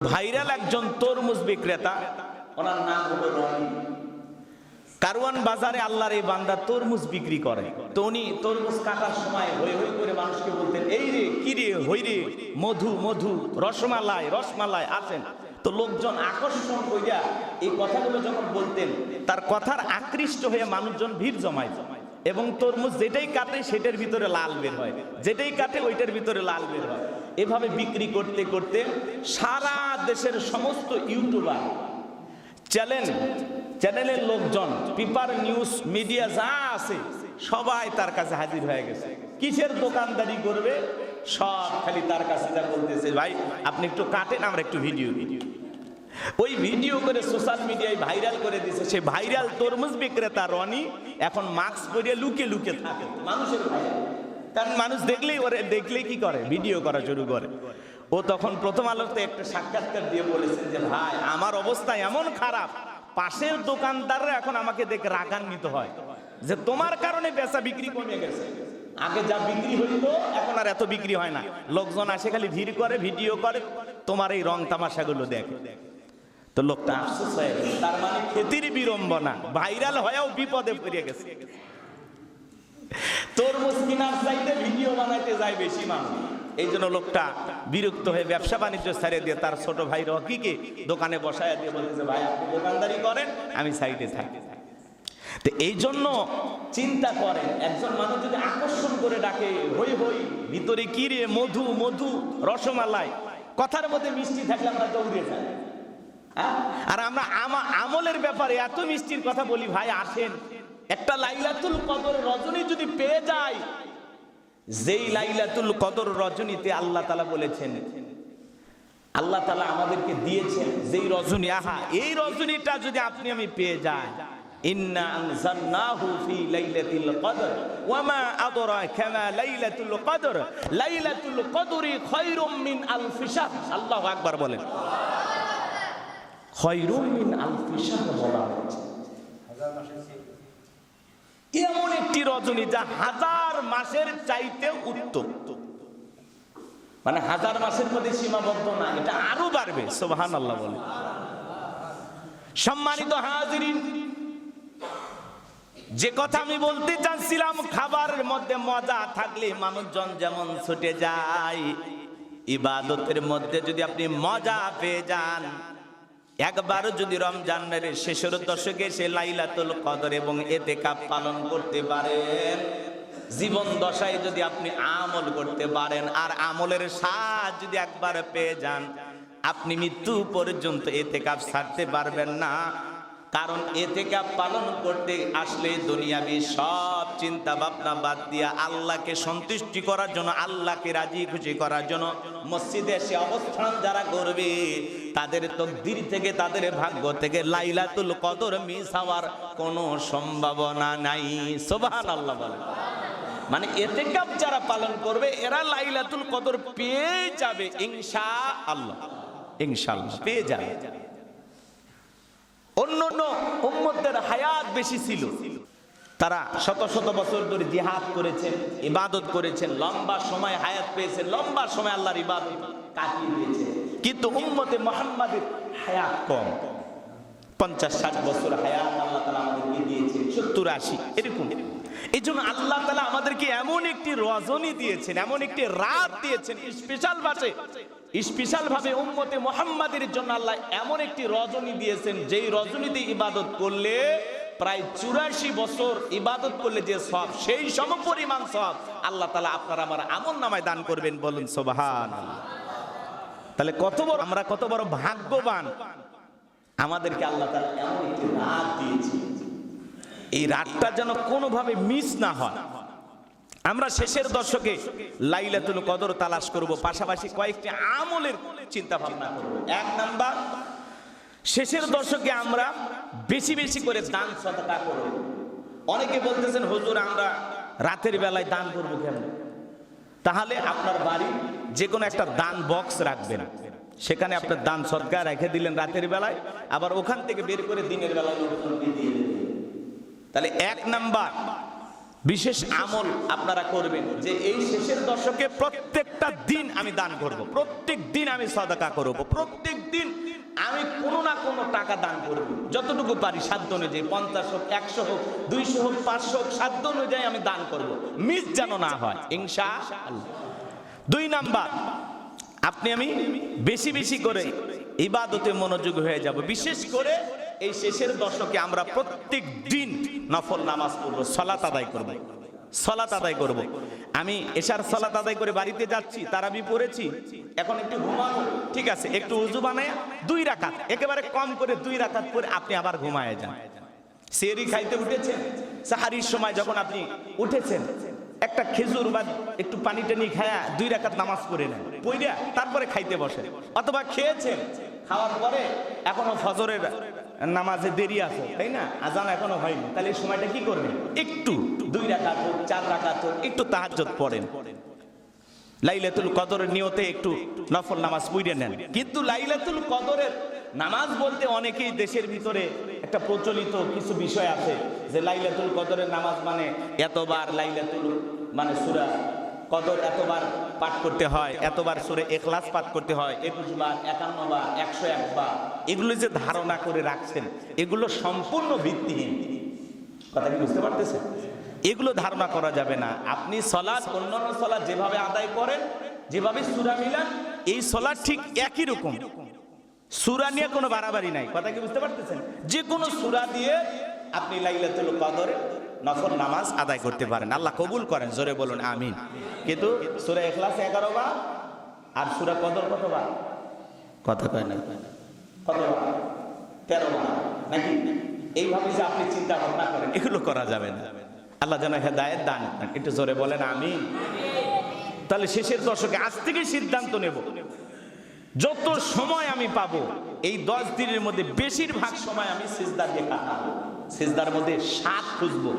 Viral একজন তরমুজ বিক্রেতা, ওনার নাম হলো রনি। কারওয়ান বাজারে আল্লাহর এই বান্দা তরমুজ বিক্রি করে। তো উনি তরমুজ কাটার সময় হই হই করে মানুষকে বলতেন, এই রে, কি রে, হই রে, মধু মধু, রসমালাই রসমালাই আসেন তো লোকজন আকর্ষণ কইরা এই কথাগুলো যখন বলতেন, তার কথার আকৃষ্ট হয়ে মানুষজন ভিড় জমায়। এবং তরমুজ যেটাই কাটে, সেটার ভিতরে লাল বের হয়। যেটাই কাটে, ওইটার ভিতরে লাল বের হয়। এভাবে বিক্রি করতে করতে সারা দেশের সমস্ত ইউটিউবার, চ্যানেল, চ্যানেলের লোকজন, পেপার নিউজ, মিডিয়া যা আছে, সবাই তার কাছে হাজির হয়ে গেছে। কিসের দোকানদারি করবে? সব খালি তার কাছে যা বলতেছে, ভাই, আপনি একটু কাটেন, আমরা একটু ভিডিও ভিডিও ওই ভিডিও করে সোশ্যাল মিডিয়ায় ভাইরাল করে দিছে, সে ভাইরাল তরমুজ বিক্রেতা রনি এখন মাস্ক পরিয়ে লুকে লুকে থাকে, মানুষের ভয়ে। কারণ মানুষ দেখলেই ওরে, দেখলেই কি করে? ভিডিও করা শুরু করে। ও তখন প্রথম আলোতে একটা সাক্ষাৎকার দিয়ে বলেছেন যে, ভাই, আমার অবস্থা এমন খারাপ। পাশের দোকানদাররা এখন আমাকে দেখে রাগান্বিত হয় যে, তোমার কারণে বেচা বিক্রি কমে গেছে। আগে যা বিক্রি হইতো, এখন আর এত বিক্রি হয় না। লোকজন আসে খালি ভিড় করে ভিডিও করে, তোমার এই রং তামাশাগুলো দেখে। তো লোকটা আফসোস হয়ে গেছে। তার মানে খেতির বিড়ম্বনা। ভাইরাল হয়েও বিপদে পড়ে গেছে। তরমুজ কিনার চাইতে ভিডিও বানাইতে যায় বেশি মানুষ। এই জন্য লোকটা বিরক্ত হয়ে ব্যবসা বাণিজ্য ছাড়িয়ে দিয়ে তার ছোট ভাই রকিকে দোকানে বসায় দিয়ে বলতেছে ভাই, আপনি দোকানদারি করেন, আমি সাইডে থাকি। তো এই জন্য চিন্তা করেন, একজন মানুষ যদি আকর্ষণ করে ডাকে, হই হই, ভিতরে কি রে, মধু মধু, রসমালাই? কথার মধ্যে মিষ্টি থাকলে আমরা দৌড়ে যাই। হ্যাঁ? আর আমরা আমা- আমলের ব্যাপারে এত মিষ্টির কথা বলি, ভাই, আসেন। একটা লাইলাতুল কদর রজনী যদি পেয়ে যায়, যেই লাইলাতুল কদর রজনীতে আল্লাহ তালা বলেছেন, আল্লাহ তালা আমাদেরকে দিয়েছেন যেই রজনী, আহা, এই রজনীটা যদি আপনি আমি পেয়ে যাই লাইলাতিল কদর লাইলাতুল কদর কদরি আল্লাহু আকবার বলেন। বলা হয়েছে। এমন রজনী যা হাজার মাসের চাইতে উত্তম। মানে হাজার মাসের মধ্যে সীমাবদ্ধ না, এটা আরও বাড়বে সোহান আল্লাহ বলে। সম্মানিত হাজিরিন, যে কথা আমি বলতে চাচ্ছিলাম, খাবারের মধ্যে মজা থাকলে মানুষজন যেমন ছুটে যায়, ইবাদতের মধ্যে যদি আপনি মজা পেয়ে যান একবারও যদি রমজান মেরে শেষের দশকে সে লাইলাতুল কদর এবং এতে কাপ পালন করতে পারেন, জীবন দশায় যদি আপনি আমল করতে পারেন, আর আমলের সাজ যদি একবার পেয়ে যান, আপনি মৃত্যু পর্যন্ত এতে কাপ ছাড়তে পারবেন না। কারণ এতে কাপ পালন করতে আসলে দুনিয়াবি সব চিন্তা ভাবনা বাদ দিয়া আল্লাহকে সন্তুষ্টি করার জন্য, আল্লাহকে রাজি খুশি করার জন্য মসজিদে এসে অবস্থান যারা করবে, তাদের তকদির থেকে, তাদের ভাগ্য থেকে লাইলাতুল কদর মিস হওয়ার কোনো সম্ভাবনা নাই। সোবাহান আল্লাহ বলে মানে এতে কাপ যারা পালন করবে, এরা লাইলাতুল কদর পেয়ে যাবে ইনশা আল্লাহ ইনশাআল্লাহ, পেয়ে যাবে। অন্য অন্য হায়াত বেশি ছিল। তারা শত শত বছর ধরে জিহাদ করেছেন, ইবাদত করেছেন, লম্বা সময় হায়াত পেয়েছেন, লম্বা সময় আল্লাহর ইবাদত কাটিয়ে দিয়েছে কিন্তু উম্মতে মোহাম্মদের হায়াত কম। পঞ্চাশ, ষাট বছর হায়াত আল্লাহ তালা আমাদেরকে দিয়েছেন, সত্তর, আশি, এরকম। এই জন্য আল্লাহ তালা আমাদেরকে এমন একটি রজনী দিয়েছেন, এমন একটি রাত দিয়েছেন স্পেশাল ভাবে স্পেশাল ভাবে উম্মতে মোহাম্মদের জন্য আল্লাহ এমন একটি রজনী দিয়েছেন, যেই রজনীতে ইবাদত করলে প্রায় চুরাশি বছর ইবাদত করলে যে সব, সেই সম পরিমাণ সব আল্লাহ তালা আপনার আমার আমল নামায় দান করবেন বলুন সোবাহান তাহলে কত বড়, আমরা কত বড় ভাগ্যবান। আমাদেরকে আল্লাহ তালা এমন একটি রাত দিয়েছে এই রাতটা যেন কোনোভাবে মিস না হয়। আমরা শেষের দশকে লাইলাতুল কদর তালাশ করব, পাশাপাশি কয়েকটি আমলের চিন্তা ভাবনা করব। এক নাম্বার, শেষের দশকে আমরা বেশি বেশি করে দান সদকা করব। অনেকে বলতেছেন, হুজুর, আমরা রাতের বেলায় দান করব কেন? তাহলে আপনার বাড়ি যে কোনো একটা দান বক্স রাখবেন। সেখানে আপনার দান সদকা রেখে দিলেন রাতের বেলায়, আবার ওখান থেকে বের করে দিনের বেলায় তাহলে এক নাম্বার বিশেষ আমল আপনারা করবেন যে এই শেষের দশকে প্রত্যেকটা দিন আমি দান করব, প্রত্যেক দিন আমি সদাকা করব, প্রত্যেক দিন আমি কোনো না কোনো টাকা দান করব। যতটুকু পারি সাধ্য অনুযায়ী, পঞ্চাশ হোক, একশো হোক, দুইশো হোক, পাঁচশো হোক, সাধ্য অনুযায়ী আমি দান করব। মিস যেন না হয় আল্লাহ দুই নাম্বার, আপনি আমি বেশি বেশি করে ইবাদতে মনোযোগ হয়ে যাব। বিশেষ করে এই শেষের দশকে আমরা প্রত্যেক দিন নফল নামাজ পড়ব, সলাত আদায় করব। সলাত আদায় করব। আমি এশার সলাত আদায় করে বাড়িতে যাচ্ছি তার আমি পড়েছি। এখন একটু ঘুমাবো ঠিক আছে, একটু উজু বানায় দুই রাকাত, একেবারে কম করে দুই রাকাত পরে আপনি আবার ঘুমায় যান। সেরি খাইতে উঠেছেন, সাহারির সময় যখন আপনি উঠেছেন, একটা খেজুর বা একটু পানি টানি খায়া দুই রাকাত নামাজ পড়ে নেন পইরা তারপরে খাইতে বসে অথবা খেয়েছেন, খাওয়ার পরে এখনও ফজরের নামাজে দেরি আছে তাই না? আজান এখনও হয়নি। তাহলে এই সময়টা কি করবেন? একটু। দুই রাকাত হোক চার রাকাত হোক একটু তাহাজ্জুদ পড়েন। লাইলাতুল কদরের নিয়তে একটু নফল নামাজ পড়ে নেন। কিন্তু লাইলাতুল কদরের নামাজ বলতে অনেকেই দেশের ভিতরে একটা প্রচলিত কিছু বিষয় আছে যে লাইলাতুল কদরের নামাজ মানে এতবার লাইলাতুল মানে সুরা কদর এতবার পাঠ করতে হয়, এতবার সুরে এখলাস পাঠ করতে হয়, একুশ বার, একান্ন বার, একশো একবার এগুলো যে ধারণা করে রাখছেন, এগুলো সম্পূর্ণ ভিত্তিহীন। কথা কি বুঝতে পারতেছেন? এগুলো ধারণা করা যাবে না। আপনি সলাৎ, অন্যান্য সলাৎ যেভাবে আদায় করেন, যেভাবে সুরা মিলান, এই সলাৎ ঠিক একই রকম। সুরা নিয়ে কোনো বাড়াবাড়ি নাই। কথা কি বুঝতে পারতেছেন? যে কোনো সুরা দিয়ে আপনি লাইলাতুল কদরে নফল নামাজ আদায় করতে পারেন। আল্লাহ কবুল করেন জোরে বলুন আমিন। কিন্তু সুরা এখলাস এগারো বার আর সুরা কদর কত বার? কথা কয় না। কতবার তেরো বার। নাকি? এইভাবে যে আপনি চিন্তা ভাবনা করেন এগুলো করা যাবে না। আল্লাহ যেন হেদায়েত দান একটু জোরে বলেন আমি তাহলে শেষের দশকে আজ থেকে সিদ্ধান্ত নেব। যত সময় আমি পাবো এই দশ দিনের মধ্যে বেশিরভাগ সময় আমি সিজদা দিয়ে কাটাবো। সিজদার মধ্যে সাত খুঁজবো।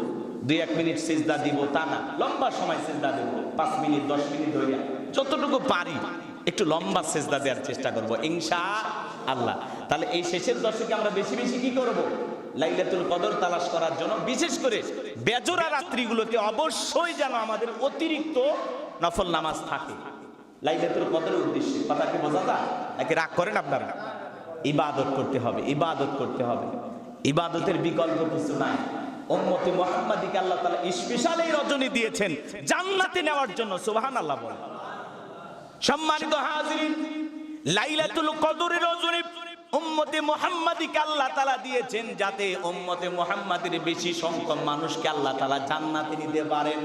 দুই এক মিনিট সিজদা দিব, তা না। লম্বা সময় সিজদা দেবো। পাঁচ মিনিট, দশ মিনিট ধরে যতটুকু পারি, একটু লম্বা সেজদা দেওয়ার চেষ্টা করব। ইনশা আল্লাহ। তাহলে এই শেষের দশকে আমরা বেশি বেশি কি করব? লাইলাতুল কদর তালাশ করার জন্য, বিশেষ করে বেজোরা রাত্রিগুলোতে অবশ্যই যেন আমাদের অতিরিক্ত নফল নামাজ থাকে। লাইলাতুল কদরের উদ্দেশ্যে, কথা কি বোঝা যায়? নাকি রাগ করেন আপনারা? ইবাদত করতে হবে, ইবাদত করতে হবে। ইবাদতের বিকল্প কিছু নাই। উম্মতে মুহাম্মাদিকে আল্লাহ তাআলা স্পেশাল এই রজনী দিয়েছেন, জান্নাতে নেওয়ার জন্য, সুবহানাল্লাহ বলে সম্মানিত হাজিরিন, লাইলাতুল কদরের রজনী উম্মতে মুহাম্মাদিকে আল্লাহ তালা দিয়েছেন যাতে উম্মতে মোহাম্মদের বেশি সংখ্যক মানুষকে আল্লাহ তালা জান্নাতে নিতে পারেন।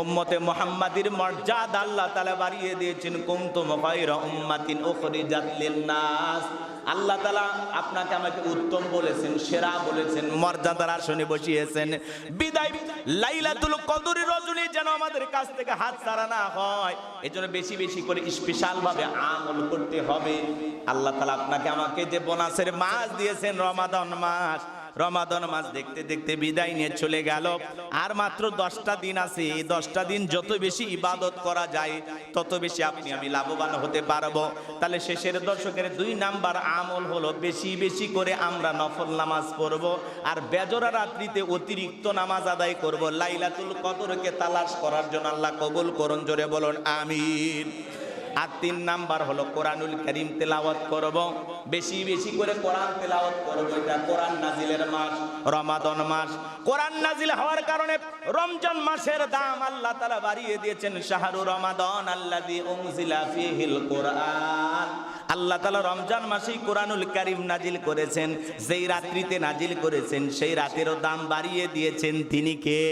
উম্মতে মুহাম্মাদির মর্যাদা আল্লাহ তাআলা বাড়িয়ে দিয়েছেন, কুনতুম খায়রা উম্মাতিন উখরিজাত লিন-নাস। আল্লাহ তাআলা আপনাকে আমাকে উত্তম বলেছেন, সেরা বলেছেন, মর্যাদার আসনে বসিয়েছেন। বিদায়, লাইলাতুল কদরের রজনী যেন আমাদের কাছ থেকে হাত ছাড়া না হয়। এজন্য বেশি বেশি করে স্পেশাল ভাবে আমল করতে হবে। আল্লাহ তাআলা আপনাকে আমাকে যে বোনাসের মাস দিয়েছেন রমাদান মাস রমাদান মাস দেখতে দেখতে বিদায় নিয়ে চলে গেল। আর মাত্র দশটা দিন আছে। এই দশটা দিন যত বেশি ইবাদত করা যায়, তত বেশি আপনি আমি লাভবান হতে পারব। তাহলে শেষের দর্শকের দুই নাম্বার আমল হলো বেশি বেশি করে আমরা নফল নামাজ পড়ব আর বেজরা রাত্রিতে অতিরিক্ত নামাজ আদায় করব। লাইলাতুল কদরকে তালাশ করার জন্য আল্লাহ কবুল করুন, জোরে বলুন, আমিন। আর তিন নাম্বার হলো কোরআনুল করিম তেলাওয়াত করব। বেশি বেশি করে কোরআন তেলাওয়াত করব। এটা কোরআন নাজিলের মাস, রমাদন মাস। কোরআন নাজিল হওয়ার কারণে রমজান মাসের দাম আল্লাহ তাআলা বাড়িয়ে দিয়েছেন, শাহরু রমাদান আল্লাযী উনজিলা ফীহিল কোরআন। আল্লাহ তালা রমজান মাসেই কোরআনুল করিম নাজিল করেছেন, যেই রাত্রিতে নাজিল করেছেন, সেই রাতেরও দাম বাড়িয়ে দিয়েছেন। তিনি কে?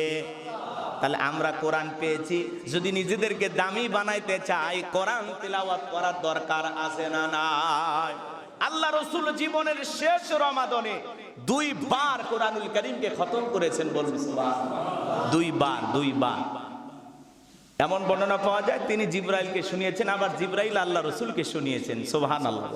তাহলে আমরা কোরআন পেয়েছি। যদি নিজেদেরকে দামি বানাইতে চাই, কোরআন তেলাওয়াত করার দরকার আছে না নাই? আল্লাহ রসুল জীবনের শেষ রমাদনে দুইবার কোরআনুল করিমকে খতম করেছেন বলুন। দুইবার দুইবার। এমন বর্ণনা পাওয়া যায়, তিনি জিব্রাইলকে শুনিয়েছেন, আবার জিব্রাইল আল্লাহ রসুলকে শুনিয়েছেন সোহান আল্লাহ